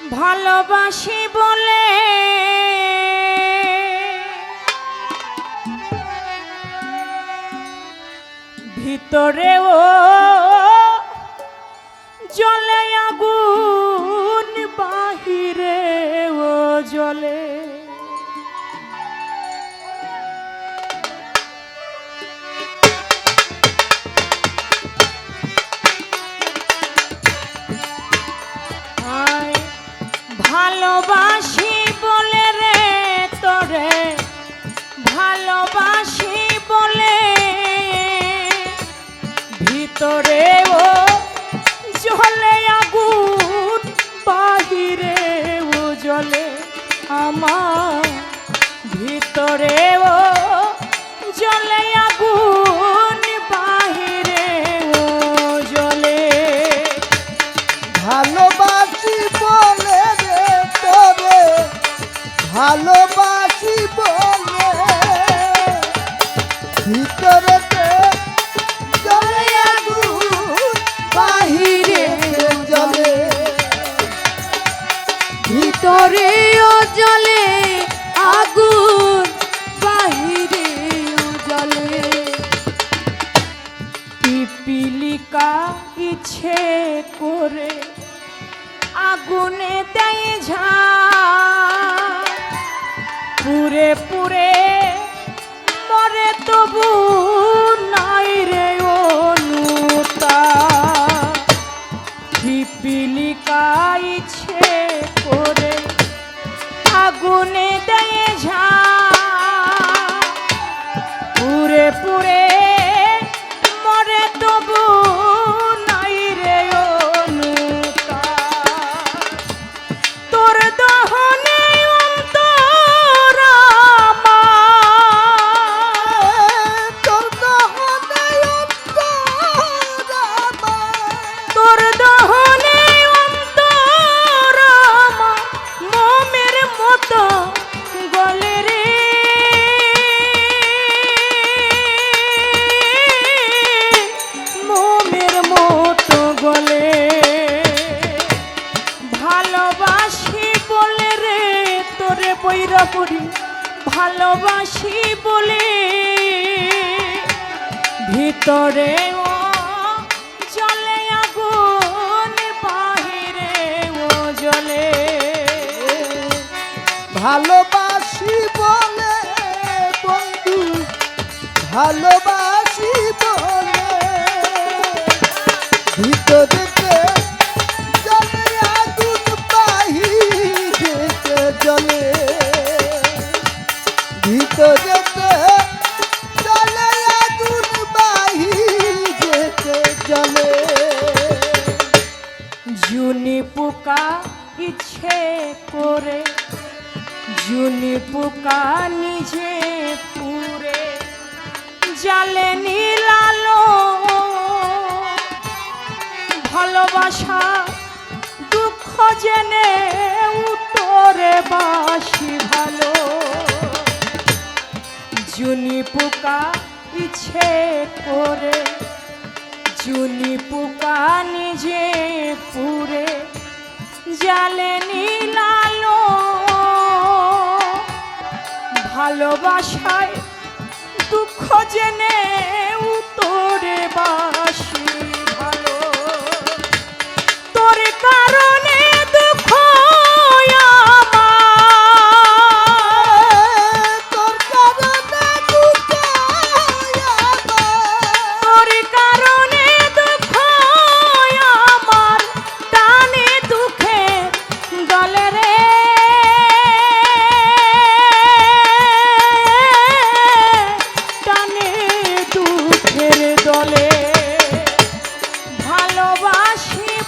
ভালোবাসি বলে। ভিতরেও জলে আগুন। জলে আগুন বাহিরেও জলে পিপিলিকা ইচ্ছে করে আগুনে দেয় ঝা পুরে পুরে মরে তবু পুরে ভালোবাসি বলে ভিতরে ও জলে আগুন বাহিরে ও জলে ভালোবাসি বলে বন্ধু, ভালোবাসি বলে। ভিতরেতে করে জুনি পোকা নিজে পুরে জালে নীলালো। ভালোবাসা, দুঃখ জেনে উত্তরে বাসি ভালো। জুনি পোকা ইচ্ছে করে জুনি পোকা নিজে পুরে জালে নীলালো ভালোবাসায় দুঃখ জেনে উত্তরে বাসি।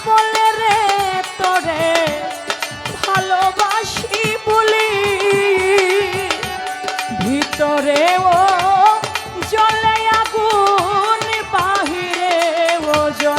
বলে রে তোরে ভালোবাসি বলি। ভিতরে ও জলে আগুন বাহিরে ও জল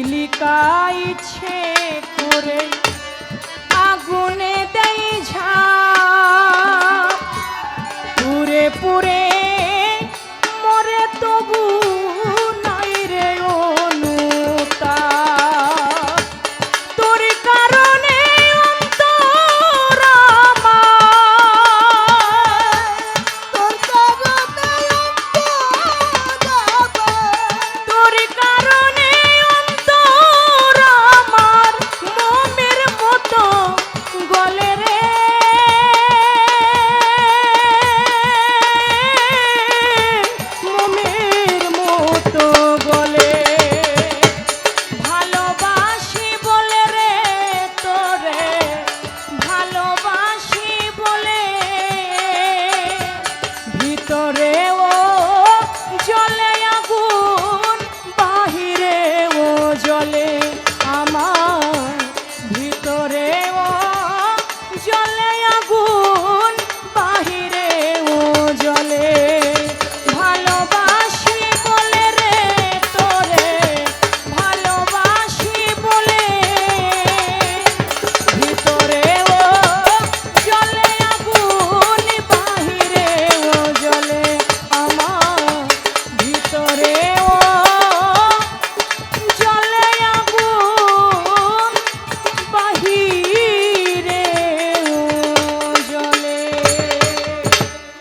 চিলিকাইছে করে আগুনে দেই ঝা পুরে পুরে